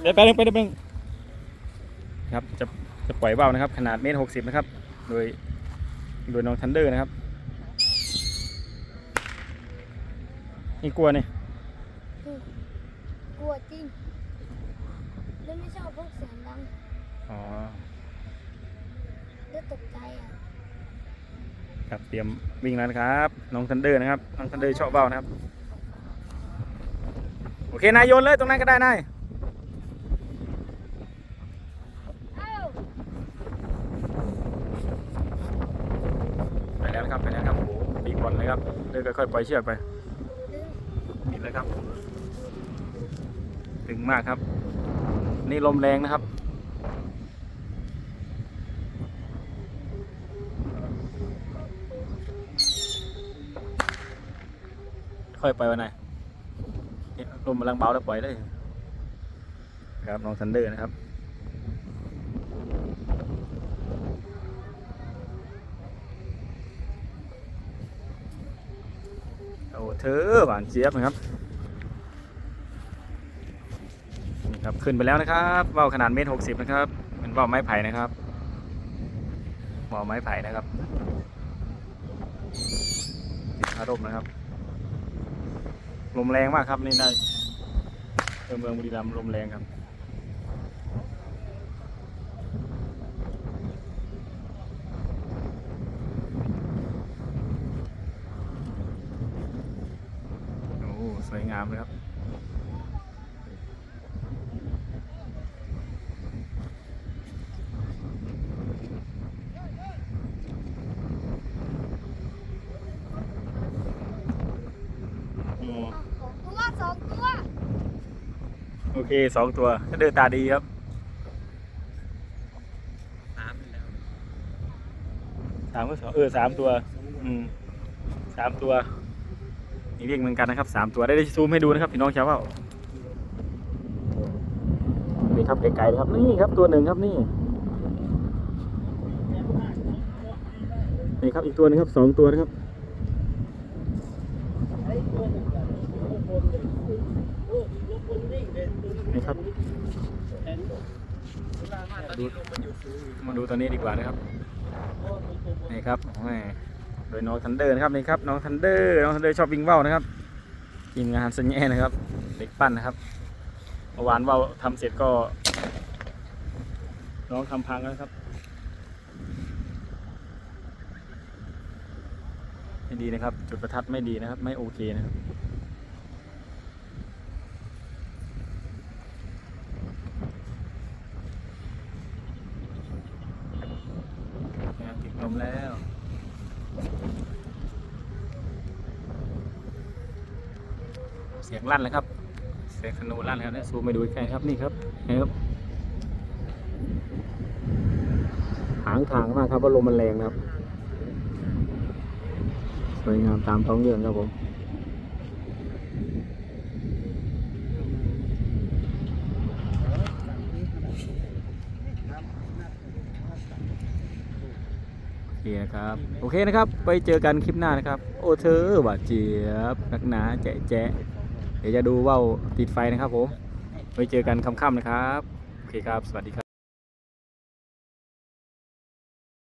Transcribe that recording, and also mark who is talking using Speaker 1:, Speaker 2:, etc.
Speaker 1: เดี๋ยวไปหนึ่งไปหนึ่งไปหนึ่งครับจะจะปล่อยว่าวนะครับ ขนาดเมตรหกสิบนะครับ โดยโดยน้องทันเดอร์นะครับนี่กลัวนี่
Speaker 2: กลัวจริงแล้วไม่ชอบพวกเสียงดัง
Speaker 1: อ๋อ
Speaker 2: แล้วตกใจอะ
Speaker 1: ครับเตรียมวิ่งแล้วนะครับ น้องทันเดอร์นะครับน้องทันเดอร์ชอบว่าวนะครับ โอเคนายโยนเลยตรงนั้นก็ได้นาย
Speaker 2: เอ้า
Speaker 1: ไปแล้วนะครับ ไปแล้วครับ โอ้โห ตีบอลเลยครับเดินค่อยๆปล่อยเชือกไป
Speaker 2: ดึง
Speaker 1: ปิดแล้วครับ ถึงมากครับ นี่ลมแรงนะครับค่อยไปวันไหนลมกำลังเบาแล้วปล่อยได้ครับน้องทันเดอร์นะครับ เธอหวานเจี๊ยบนะครับนี่ครับขึ้นไปแล้วนะครับว่าวขนาดเมตรหกสิบนะครับเป็นว่าวไม้ไผ่นะครับว่าวไม้ไผ่นะครับติดอารมณ์นะครับลมแรงมากครับนี่นะเมืองบุรีรัมย์ลมแรงครับโอ้ สวยงามเลยครับอืม
Speaker 2: ตัวสองตัว
Speaker 1: โอเคสองตัวถ้าเดินตาดีครับ
Speaker 3: สามแล้ว
Speaker 1: สามก็สองเออสามตัว อืมสามตัว นี่เรียกเหมือนกันนะครับสามตัวได้ได้ซูมให้ดูนะครับพี่น้องชาวเผ่านี่ครับไกลๆครับนี่ครับตัวหนึ่งครับนี่ นี่ครับอีกตัวหนึงครับสองตัวนะครับนี่ครับดูมาดูตัวนี้ดีกว่านะครับนี่ครับแม่ โดยน้องทันเดอร์นะครับนี่ครับน้องทันเดอร์น้องทันเดอร์ชอบวิ่งว่าวนะครับทีมงานสัญญานะครับ เด็กปั้นนะครับเมื่อวานว่าวทำเสร็จก็ น้องทำพังแล้วครับไม่ดีนะครับ จุดประทัดไม่ดีนะครับ ไม่โอเคนะครับเนี่ยติดลมแล้ว เสียงลั่นเลยครับ เสียงธนูลั่นครับเนี่ยซูมไปดูใกล้ครับนี่ครับนี่ครับหางทางมากครับว่าลมมันแรงครับสวยงามตามท้องเรื่องครับผมโอเคนะครับ โอเคนะครับ ไปเจอกันคลิปหน้านะครับ โอเธอหวานเจี๊ยบนักหนาแจ๊ะแจ๊ะ เดี๋ยวจะดูว่าวติดไฟนะครับผมไว้เจอกันค่ำๆนะครับ โอเคครับ สวัสดีครับ